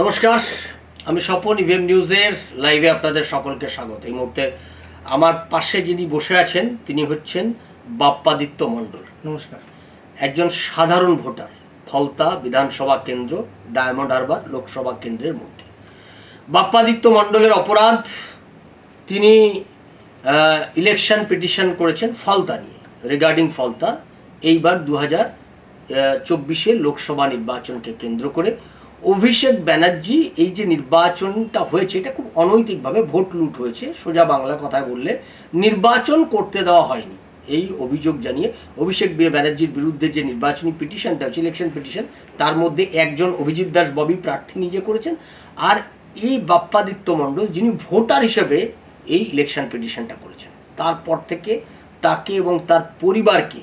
নমস্কার আমি স্বপন ইভিএম নিউজের লাইভে আপনাদের সকলকে স্বাগত। এই মুহূর্তে আমার পাশে যিনি বসে আছেন তিনি হচ্ছেন বাপ্পাদিত্য মণ্ডল। নমস্কার। একজন সাধারণ ভোটার ফলতা বিধানসভা কেন্দ্র ডায়মন্ড হারবার লোকসভা কেন্দ্রের মধ্যে। বাপ্পাদিত্য মণ্ডলের অপরাধ তিনি ইলেকশন পিটিশন করেছেন ফলতা নিয়ে রিগার্ডিং ফলতা। এইবার দু হাজার চব্বিশে লোকসভা নির্বাচনকে কেন্দ্র করে অভিষেক ব্যানার্জি এই যে নির্বাচনটা হয়েছে, এটা খুব অনৈতিকভাবে ভোট লুট হয়েছে, সোজা বাংলা কথায় বললে। নির্বাচন করতে দেওয়া হয়নি। এই অভিযোগ জানিয়ে অভিষেক ব্যানার্জির বিরুদ্ধে যে নির্বাচনী পিটিশনটা হচ্ছে ইলেকশন পিটিশন তার মধ্যে একজন অভিজিৎ দাস ববি প্রার্থী নিজে করেছেন, আর এই বাপ্পাদিত্য মণ্ডল যিনি ভোটার হিসেবে এই ইলেকশন পিটিশনটা করেছেন। তারপর থেকে তাকে এবং তার পরিবারকে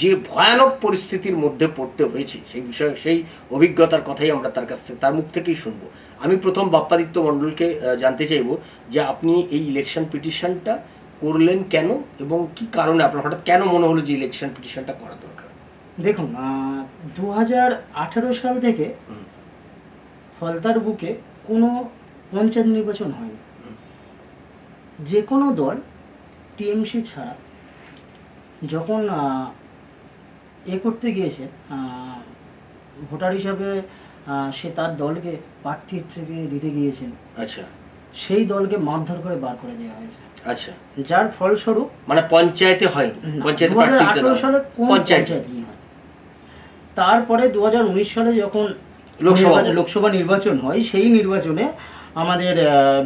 যে ভয়ানক পরিস্থিতির মধ্যে পড়তে হয়েছে সেই বিষয়ে সেই অভিজ্ঞতার কথাই আমরা তার কাছ থেকে তার মুখ থেকেই শুনব। আমি প্রথম বাপ্পাদিত্য মণ্ডলকে জানতে চাইব যে আপনি এই ইলেকশন পিটিশনটা করলেন কেন এবং কি কারণে আপনার হঠাৎ কেন মনে হলো যে ইলেকশন পিটিশনটা করা দরকার? দেখুন দু হাজার আঠেরো সাল থেকে। ফলতার বুকে কোনো পঞ্চায়েত নির্বাচন হয়নি। যে কোনো দল টিএমসি ছাড়া যখন এ করতে গিয়েছে ভোটার হিসাবে সে তার দলকে প্রার্থীর থেকে দিতে গিয়েছেন। আচ্ছা। সেই দলকে মারধর করে বার করে দেওয়া হয়েছে। আচ্ছা। যার ফলস্বরূপ মানে পঞ্চায়েতে হয়নি? পঞ্চায়েতে সালে পঞ্চায়েতে। হয়? তারপরে দু হাজার উনিশ সালে যখন লোকসভা লোকসভা নির্বাচন হয় সেই নির্বাচনে আমাদের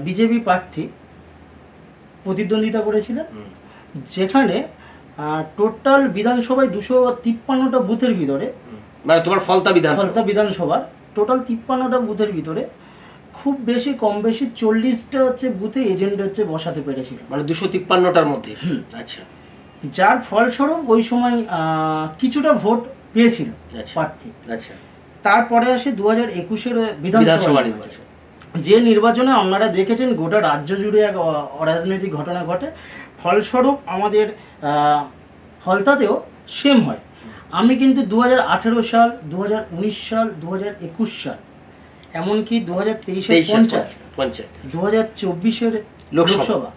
বিজেপি প্রার্থী প্রতিদ্বন্দ্বিতা করেছিলেন। যেখানে টোটাল বিধানসভায় দুশো তিপ্পান্নটা বুথের ভিতরে। মানে তোমার ফলতা বিধানসভা। ফলতা বিধানসভার টোটাল তিপ্পান্নটা বুথের ভিতরে। খুব বেশি কম বেশি চল্লিশটা হচ্ছে বুথে এজেন্ট হচ্ছে বসাতে পেরেছিল। মানে দুশো তিপ্পান্নটার মধ্যে। আচ্ছা। যার ফলস্বরূপ ওই সময় আহ, কিছুটা ভোট পেয়েছিল আচ্ছা। প্রার্থী। আচ্ছা। তারপরে আসে দু হাজার একুশের বিধানসভা নির্বাচন। যে নির্বাচনে আপনারা দেখেছেন গোটা রাজ্য জুড়ে এক অরাজনৈতিক ঘটনা ঘটে। ফলস্বরূপ আমাদের আহ, ফলতাতেও সেম হয়। আমি কিন্তু দুহাজার আঠারো সাল দুহাজার উনিশ সাল দুহাজার একুশ সাল এমনকি দু হাজার তেইশের পঞ্চায়েত পঞ্চায়েত দু হাজার চব্বিশের লোকসভা।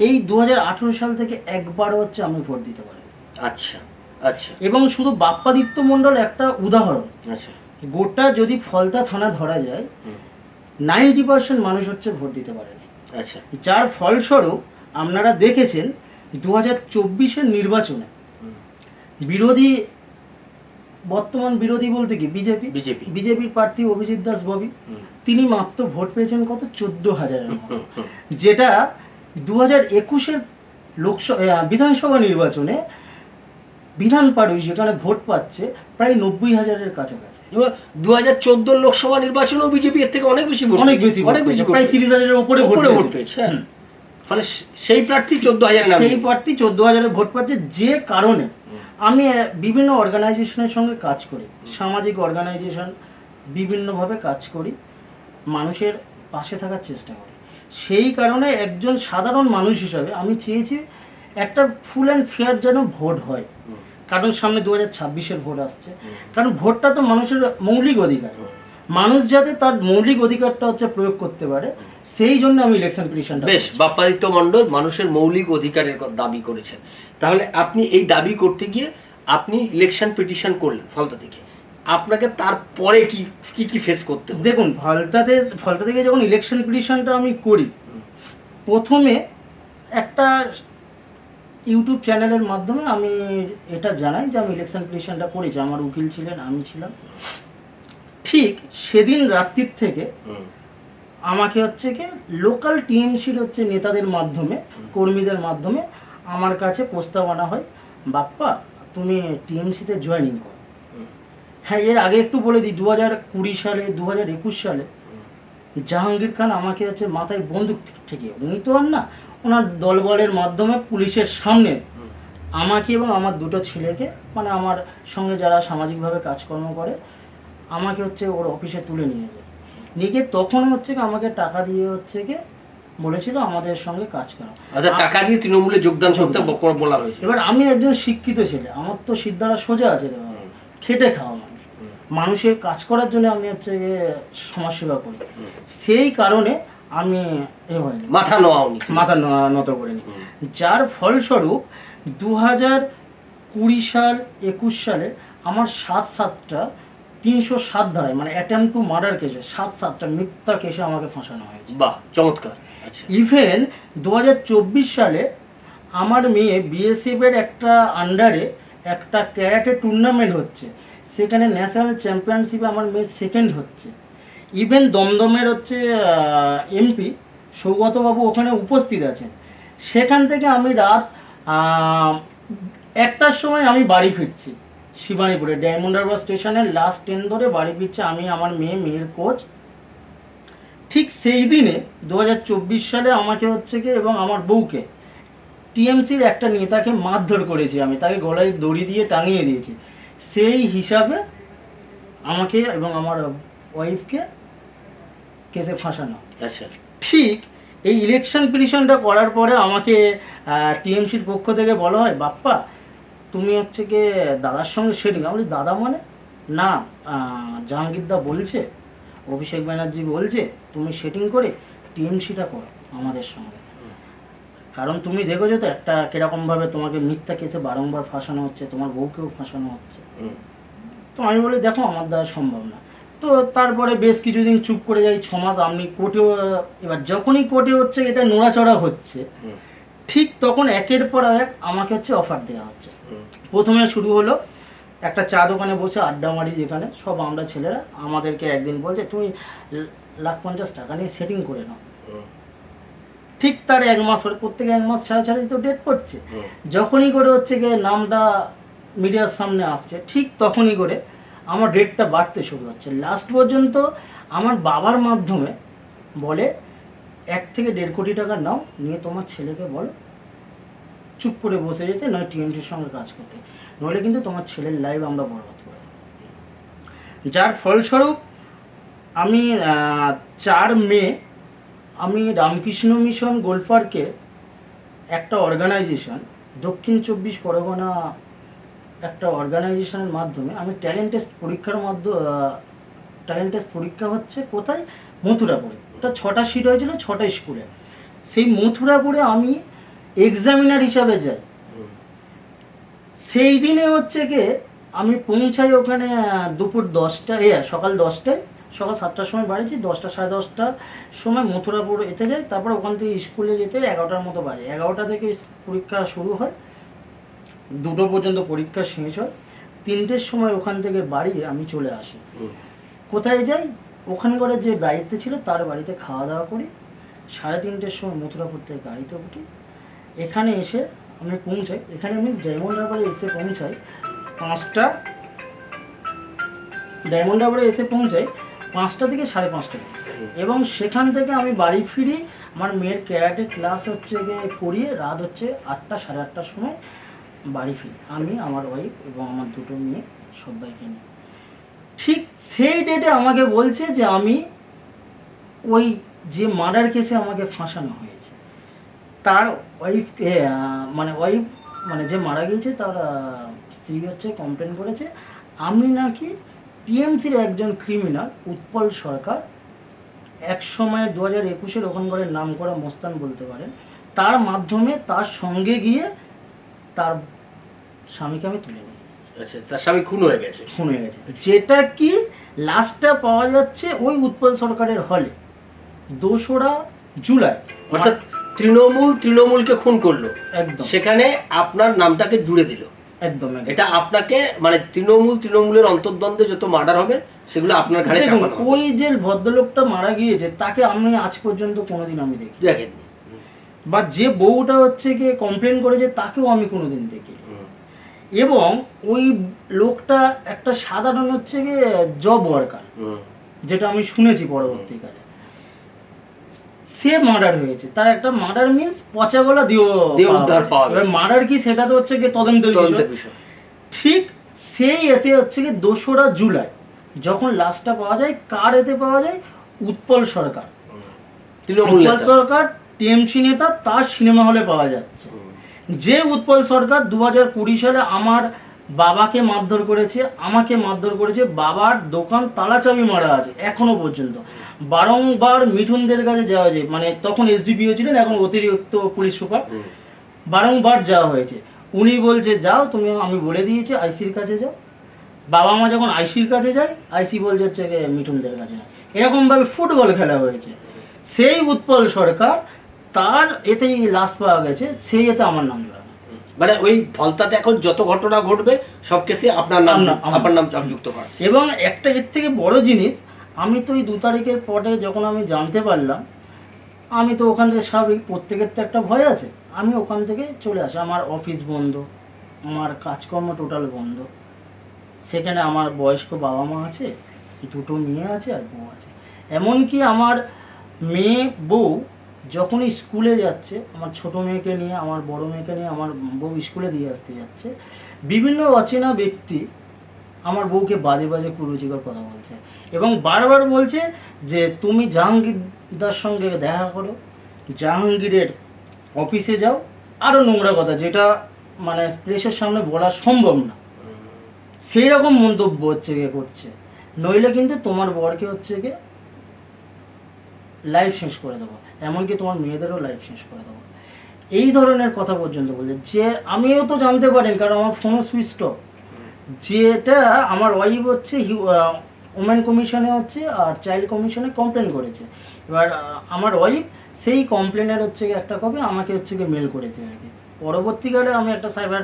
এই দুহাজার আঠারো সাল থেকে একবারও হচ্ছে আমি ভোট দিতে পারি। আচ্ছা আচ্ছা। এবং শুধু বাপ্পাদিত্য মণ্ডল একটা উদাহরণ। আচ্ছা। গোটা যদি ফলতা থানা ধরা যায়। নাইনটি পার্সেন্ট মানুষ হচ্ছে ভোট দিতে পারেনি। আচ্ছা। যার ফলস্বরূপ আপনারা দেখেছেন দু হাজার চব্বিশের নির্বাচনে বিরোধী বর্তমান বিরোধী বলতে কি বিজেপি? বিজেপি। বিজেপির প্রার্থী অভিজিৎ দাস ববি তিনি মাত্র ভোট পেয়েছেন কত? চোদ্দ হাজারের। যেটা দু হাজার একুশের লোকসভা বিধানসভা নির্বাচনে বিধান পাড়ুই যেখানে ভোট পাচ্ছে প্রায় নব্বই হাজারের কাছাকাছি। দু হাজার চোদ্দ লোকসভা নির্বাচনেও বিজেপি এর থেকে অনেক বেশি অনেক। বেশি অনেক বেশি প্রায় তিরিশ হাজারের উপরে ভোট উপরে ভোট পেয়েছে। ফলে সেই প্রার্থী চোদ্দ হাজার সেই প্রার্থী চোদ্দ হাজারে ভোট পাচ্ছে যে কারণে আমি বিভিন্ন অর্গানাইজেশনের সঙ্গে কাজ করি। সামাজিক অর্গানাইজেশন বিভিন্নভাবে কাজ করি। মানুষের পাশে থাকার চেষ্টা করি। সেই কারণে একজন সাধারণ মানুষ হিসাবে আমি চেয়েছি একটা ফুল অ্যান্ড ফেয়ার যেন ভোট হয়। কারণ সামনে দু হাজার ছাব্বিশের ভোট আসছে। কারণ ভোটটা তো মানুষের মৌলিক অধিকার। মানুষ যাতে তার মৌলিক অধিকারটা হচ্ছে প্রয়োগ করতে পারে সেই জন্য আমি ইলেকশন পিটিশনটা বেশ বাপ্পাদিত্য মণ্ডল মানুষের মৌলিক অধিকারের দাবি করেছেন। তাহলে আপনি এই দাবি করতে গিয়ে আপনি ইলেকশন পিটিশন করলেন ফলতা থেকে। আপনাকে তারপরে কি কি কি ফেস করতে দেখুন ফলতাতে ফলতা থেকে যখন ইলেকশন পিটিশনটা আমি করি প্রথমে একটা ইউটিউব চ্যানেলের মাধ্যমে আমি এটা জানাই যে আমি ইলেকশন পিটিশনটা করেছি। আমার উকিল ছিলেন আমি ছিলাম। ঠিক সেদিন রাত্রির থেকে আমাকে হচ্ছে কি লোকাল টিএমসির হচ্ছে নেতাদের মাধ্যমে কর্মীদের মাধ্যমে আমার কাছে প্রস্তাব আনা হয় বাপ্পা তুমি টিএমসিতে জয়েনিং করো। হ্যাঁ এর আগে একটু বলে দিই দু হাজার কুড়ি সালে দু হাজার একুশ সালে জাহাঙ্গীর খান আমাকে হচ্ছে মাথায় বন্দুক ঠেকিয়ে উনি তো আর না ওনার দলবলের মাধ্যমে পুলিশের সামনে আমাকে এবং আমার দুটো ছেলেকে মানে আমার সঙ্গে যারা সামাজিকভাবে কাজকর্ম করে আমাকে হচ্ছে ওর অফিসে তুলে নিয়ে যায়। নিয়ে গিয়ে তখন হচ্ছে কি আমাকে টাকা দিয়ে হচ্ছে কি বলেছিল আমাদের সঙ্গে কাজ করা। আচ্ছা টাকা দিয়ে তৃণমূলে যোগদান করে বলা হয়েছে। এবার আমি একজন শিক্ষিত ছেলে আমার তো সিদ্ধারা সোজা আছে রে খেটে খাওয়া মানুষ। মানুষের কাজ করার জন্য আমি হচ্ছে গিয়ে সমাজসেবা করি। সেই কারণে আমি এ হয়নি। মাথা নোয়াওনি মাথা নত করিনি যার ফলস্বরূপ দু হাজার কুড়ি সাল একুশ সালে আমার সাত সাতটা তিনশো সাত ধারায় মানে অ্যাটেম্প টু মার্ডার কেসে সাত সাতটা মিথ্যা কেসে আমাকে ফাঁসানো হয়েছে। বাহ চমৎকার। আচ্ছা। ইভেন দু হাজার চব্বিশ সালে আমার মেয়ে বিএসএফ এর একটা আন্ডারে একটা ক্যারাটে টুর্নামেন্ট হচ্ছে সেখানে ন্যাশনাল চ্যাম্পিয়নশিপে আমার মেয়ে সেকেন্ড হচ্ছে। ইভেন দমদমের হচ্ছে এমপি সৌগতবাবু ওখানে উপস্থিত আছেন। সেখান থেকে আমি রাত একটার সময় আমি বাড়ি ফিরছি। শিবানীপুরে। ডায়মন্ড হারবার স্টেশনের লাস্ট ট্রেন ধরে বাড়ি ফিরছে আমি আমার মেয়ে মেয়ের কোচ ঠিক সেই দিনে দু হাজার চব্বিশ সালে আমাকে হচ্ছে কি এবং আমার বউকে টিএমসির একটা নেতাকে মারধর করেছি আমি তাকে গলায় দড়ি দিয়ে টাঙিয়ে দিয়েছি। সেই হিসাবে আমাকে এবং আমার ওয়াইফকে কেসে ফাঁসানো। আচ্ছা। ঠিক এই ইলেকশন পিটিশনটা করার পরে আমাকে টিএমসির পক্ষ থেকে বলা হয় বাপ্পা তুমি হচ্ছে কি দাদার সঙ্গে সেটিং আমি দাদা মানে? না জাহাঙ্গীরদা বলছে অভিষেক ব্যানার্জি বলছে তুমি সেটিং করে টিএমসিটা করো আমাদের সঙ্গে। কারণ তুমি দেখেছ তো একটা কিরকমভাবে তোমাকে মিথ্যা কেসে বারংবার ফাঁসানো হচ্ছে তোমার বউকেও ফাঁসানো হচ্ছে। তো আমি বলি দেখো আমার দ্বারা সম্ভব না। তো তারপরে বেশ কিছুদিন চুপ করে যাই ছমাস আমি কোর্টেও এবার যখনই কোর্টে হচ্ছে এটা নোড়াচড়া হচ্ছে। ঠিক তখন একের পর এক আমাকে হচ্ছে অফার দেওয়া হচ্ছে। প্রথমে শুরু হলো একটা চা দোকানে বসে আড্ডা মারি যেখানে সব আমরা ছেলেরা আমাদেরকে একদিন বলছে তুমি লাখ পঞ্চাশ টাকা নিয়ে সেটিং করে নাও। ঠিক তার এক মাস পরে প্রত্যেকে এক মাস ছাড়া ছাড়াই তো ডেট পড়ছে যখনই করে হচ্ছে গিয়ে নামটা মিডিয়ার সামনে আসছে ঠিক তখনই করে আমার রেটটা বাড়তে শুরু হচ্ছে। লাস্ট পর্যন্ত আমার বাবার মাধ্যমে বলে এক থেকে দেড় কোটি টাকা নাও, নিয়ে তোমার ছেলেকে বলো, চুপ করে বসে যেতে, নয় টিএমসির সঙ্গে কাজ করতে। নইলে কিন্তু তোমার ছেলের লাইভ আমরা বরবাদ করে যার ফলস্বরূপ, আমি চার মে, আমি রামকৃষ্ণ মিশন গোলপার্কে একটা অর্গানাইজেশন দক্ষিণ চব্বিশ পরগনা একটা অর্গানাইজেশনের মাধ্যমে, আমি ট্যালেন্ট টেস্ট পরীক্ষার মাধ্যমে ট্যালেন্ট টেস্ট পরীক্ষা হচ্ছে কোথায়? মথুরাপুরে। ওটা ছটা সিট হয়েছিল ছটা স্কুলে সেই মথুরাপুরে আমি এক্সামিনার হিসাবে যাই। সেই দিনে হচ্ছে কি আমি পৌঁছাই ওখানে দুপুর দশটা এ সকাল দশটায় সকাল সাতটার সময় বাড়িছি দশটা সাড়ে দশটার সময় মথুরাপুর এতে যাই তারপর ওখান থেকে স্কুলে যেতে এগারোটার মতো বাজে। এগারোটা থেকে পরীক্ষা শুরু হয় দুটো পর্যন্ত পরীক্ষা শেষ হয় তিনটের সময় ওখান থেকে বাড়ি আমি চলে আসি। কোথায় যাই? ওখানকার যে দায়িত্বে ছিল, তার বাড়িতে খাওয়া দাওয়া করি। সাড়ে তিনটের সময় মথুরাপুর থেকে গাড়িতে উঠি। এখানে এসে আমি পৌঁছাই। এখানে মিন্স ডায়মন্ড হারবারে এসে পৌঁছাই। পাঁচটা ডায়মন্ড হারবারে এসে পৌঁছাই পাঁচটা থেকে সাড়ে পাঁচটা এবং সেখান থেকে আমি বাড়ি ফিরি। আমার মেয়ের ক্যারাটে ক্লাস হচ্ছে গিয়ে করিয়ে রাত হচ্ছে আটটা, সাড়ে আটটার সময় বাড়ি ফিরি। আমি, আমার ওয়াইফ এবং আমার দুটো মেয়ে সবাইকে নিয়ে। ঠিক সেই ডেটে আমাকে বলছে যে আমি ওই যে মার্ডার কেসে আমাকে ফাঁসানো হয়েছে। তার ওয়াইফকে মানে ওয়াইফ মানে যে মারা গিয়েছে, তার স্ত্রী হচ্ছে কমপ্লেন করেছে, আমি নাকি টিএমসির একজন ক্রিমিনাল উৎপল সরকার, এক সময় দু হাজার একুশের ওখানকার নাম করা মোস্তান বলতে পারেন, তার মাধ্যমে তার সঙ্গে গিয়ে তার স্বামীকে আমি তুলে আচ্ছা তার স্বামী খুন হয়ে গেছে। খুন হয়ে গেছে। যেটা কি লাস্টটা পাওয়া যাচ্ছে ওই উৎপল সরকারের হলে দোসরা জুলাই। অর্থাৎ তৃণমূল তৃণমূলকে খুন করল। একদম। সেখানে আপনার নামটাকে জুড়ে দিল। একদম। এটা আপনাকে মানে তৃণমূল তৃণমূলের অন্তর্দ্বন্দ্বে যত মার্ডার হবে সেগুলো আপনার ঘাড়ে চাপানো ওই যে ভদ্রলোকটা মারা গিয়েছে তাকে আমি আজ পর্যন্ত কোনোদিন আমি দেখি দেখেন বা যে বউটা হচ্ছে গিয়ে কমপ্লেন করেছে তাকেও আমি কোনোদিন দেখি। এবং ওই লোকটা একটা সাধারণ হচ্ছে গিয়ে জব ওয়ার্কার যেটা আমি শুনেছি পরবর্তীকালে। সে মার্ডার হয়েছে। তার একটা মার্ডার মিন্স পচা গলা দিও উদ্ধার পাওয়া গেছে। মার্ডার কি সেটা তো হচ্ছে গিয়ে তদন্তের বিষয়। ঠিক সেই এতে হচ্ছে কি দোসরা জুলাই যখন লাশটা পাওয়া যায় কার এতে পাওয়া যায়? উৎপল সরকার। তৃণমূল উৎপল সরকার টিএমসি নেতা তার সিনেমা হলে পাওয়া যাচ্ছে। যে উৎপল সরকার দু হাজার কুড়ি সালে আমার বাবাকে মারধর করেছে আমাকে মারধর করেছে বাবার দোকান তালাচাবি মারা আছে এখনও পর্যন্ত। বারংবার মিঠুনদের কাছে যাওয়া যায় মানে তখন এসডিপিও ছিলেন এখন অতিরিক্ত পুলিশ সুপার। বারংবার যাওয়া হয়েছে। উনি বলছে যাও তুমি আমি বলে দিয়েছি আইসির কাছে যাও। বাবা মা যখন আইসির কাছে যায় আইসি বলছে হচ্ছে মিঠুনদের কাছে এরকমভাবে ফুটবল খেলা হয়েছে। সেই উৎপল সরকার তার এতেই লাশ পাওয়া গেছে সেই এতে আমার নাম মানে ওই ফলতাতে এখন যত ঘটনা ঘটবে সব কেসে আপনার নাম আপনার নাম যুক্ত করা এবং একটা এর থেকে বড় জিনিস আমি তো ওই দু তারিখের পরে যখন আমি জানতে পারলাম আমি তো ওখান থেকে স্বাভাবিক প্রত্যেকের তো একটা ভয় আছে। আমি ওখান থেকে চলে আসি আমার অফিস বন্ধ আমার কাজকর্ম টোটাল বন্ধ। সেখানে আমার বয়স্ক বাবা মা আছে দুটো মেয়ে আছে আর বউ আছে। এমনকি আমার মেয়ে বউ যখনই স্কুলে যাচ্ছে আমার ছোট মেয়েকে নিয়ে আমার বড় মেয়েকে নিয়ে আমার বউ স্কুলে দিয়ে আসতে যাচ্ছে বিভিন্ন অচেনা ব্যক্তি আমার বউকে বাজে বাজে কুরুচিকর কথা বলছে এবং বারবার বলছে যে তুমি জাহাঙ্গীরদার সঙ্গে দেখা করো জাহাঙ্গীরের অফিসে যাও আরও নোংরা কথা যেটা মানে প্রেসের সামনে বলা সম্ভব না। সেই রকম মন্তব্য হচ্ছে গিয়ে করছে। নইলে কিন্তু তোমার বরকে হচ্ছে গিয়ে লাইফ শেষ করে দেবো। এমনকি তোমার মেয়েদেরও লাইফ শেষ করে দেবো। এই ধরনের কথা পর্যন্ত বলছে। যে আমিও তো জানতে পারেন, কারণ আমার ফোনও সুইচ অফ যেটা আমার ওয়াইফ হচ্ছে ওমেন কমিশনে হচ্ছে, আর চাইল্ড কমিশনে কমপ্লেন করেছে। এবার আমার ওয়াইফ সেই কমপ্লেনের হচ্ছে একটা কপি আমাকে হচ্ছে গিয়ে মেল করেছে আর কি। পরবর্তীকালে আমি একটা সাইবার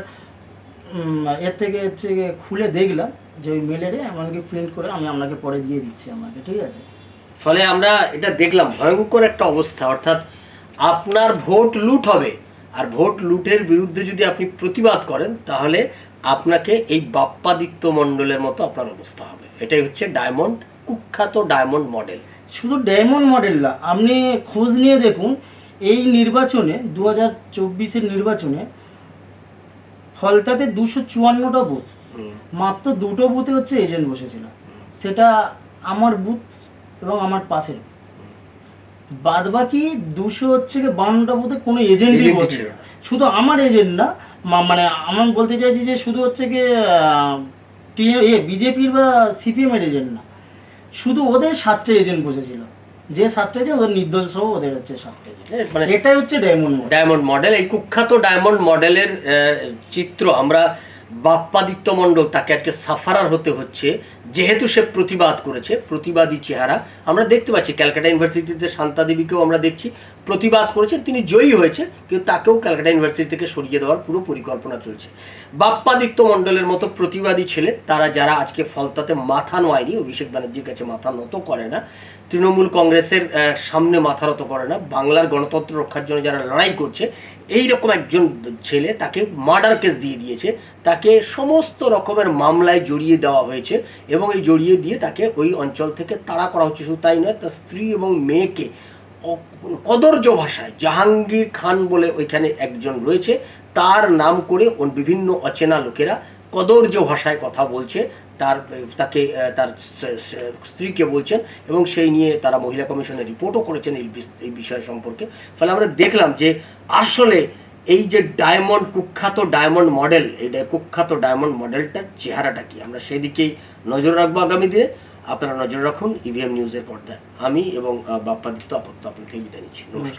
এর থেকে হচ্ছে খুলে দেখলাম যে ওই মেলেরে এমনকি প্রিন্ট করে আমি আপনাকে পরে দিয়ে দিচ্ছি আমাকে, ঠিক আছে? ফলে আমরা এটা দেখলাম ভয়ঙ্কর একটা অবস্থা। অর্থাৎ আপনার ভোট লুট হবে। আর ভোট লুটের বিরুদ্ধে যদি আপনি প্রতিবাদ করেন তাহলে আপনাকে এই বাপ্পাদিত্য মণ্ডলের মতো আপনার অবস্থা হবে। এটাই হচ্ছে ডায়মন্ড কুখ্যাত ডায়মন্ড মডেল। শুধু ডায়মন্ড মডেল না আপনি খোঁজ নিয়ে দেখুন এই নির্বাচনে দু হাজার চব্বিশের নির্বাচনে ফলতাতে দুশো চুয়ান্নটা বুথ। মাত্র দুটো বুথে হচ্ছে এজেন্ট বসেছিল। সেটা আমার বুথ এবং আমার পাশের বাদ বাকি দুশো হচ্ছে কি বান্নটা বুথে কোনো এজেন্টই বসে। শুধু আমার এজেন্ট না মানে আমার বলতে চাইছি যে শুধু হচ্ছে কি টি এ বিজেপির বা সিপিএমের এজেন্ট না। শুধু ওদের সাতটা এজেন্ট বসেছিল। যে সাতটা এজেন্ট ওদের নির্দল সহ ওদের হচ্ছে সাতটা এজেন্ট মানে এটাই হচ্ছে ডায়মন্ড ডায়মন্ড মডেল এই কুখ্যাত ডায়মন্ড মডেলের চিত্র। আমরা বাপ্পাদিত্য মণ্ডল তাকে আজকে সাফারার হতে হচ্ছে, যেহেতু সে প্রতিবাদ করেছে, প্রতিবাদী চেহারা। আমরা দেখতে পাচ্ছি, ক্যালকাটা ইউনিভার্সিটিতে শান্তা দেবীকেও আমরা দেখছি প্রতিবাদ করেছে তিনি জয়ী হয়েছে কিন্তু তাকেও ক্যালকাটা ইউনিভার্সিটি থেকে সরিয়ে দেওয়ার পুরো পরিকল্পনা চলছে। বাপ্পাদিত্য মণ্ডলের মতো প্রতিবাদী ছেলে তারা যারা আজকে ফলতাতে মাথা নোয়ায়নি, অভিষেক ব্যানার্জির কাছে মাথা নত করে না, তৃণমূল কংগ্রেসের সামনে মাথা নত করে না, বাংলার গণতন্ত্র রক্ষার জন্য যারা লড়াই করছে এই রকম একজন ছেলে তাকে মার্ডার কেস দিয়ে দিয়েছে, তাকে সমস্ত রকমের মামলায় জড়িয়ে দেওয়া হয়েছে এবং এই জড়িয়ে দিয়ে তাকে ওই অঞ্চল থেকে তাড়া করা হচ্ছে। শুধু তাই নয়, তার স্ত্রী এবং মেয়েকে কদর্য ভাষায়, জাহাঙ্গীর খান বলে ওইখানে একজন রয়েছে, তার নাম করে বিভিন্ন অচেনা লোকেরা কদর্য ভাষায় কথা বলছে, তার, তাকে, তার স্ত্রীকে বলছেন এবং সেই নিয়ে তারা মহিলা কমিশনে রিপোর্টও করেছেন এই বিষয় সম্পর্কে। ফলে আমরা দেখলাম যে আসলে এই যে ডায়মন্ড, কুখ্যাত ডায়মন্ড মডেল, এই কুখ্যাত ডায়মন্ড মডেলটার চেহারাটা কি? আমরা সেদিকেই নজর রাখব আগামী দিনে। আপনারা নজর রাখুন ইভিএম নিউজের পর্দায়। আমি এবং বাপ্পাদিত্য, আপত্ত আপনার থেকে বিদায় নিচ্ছি। নমস্কার।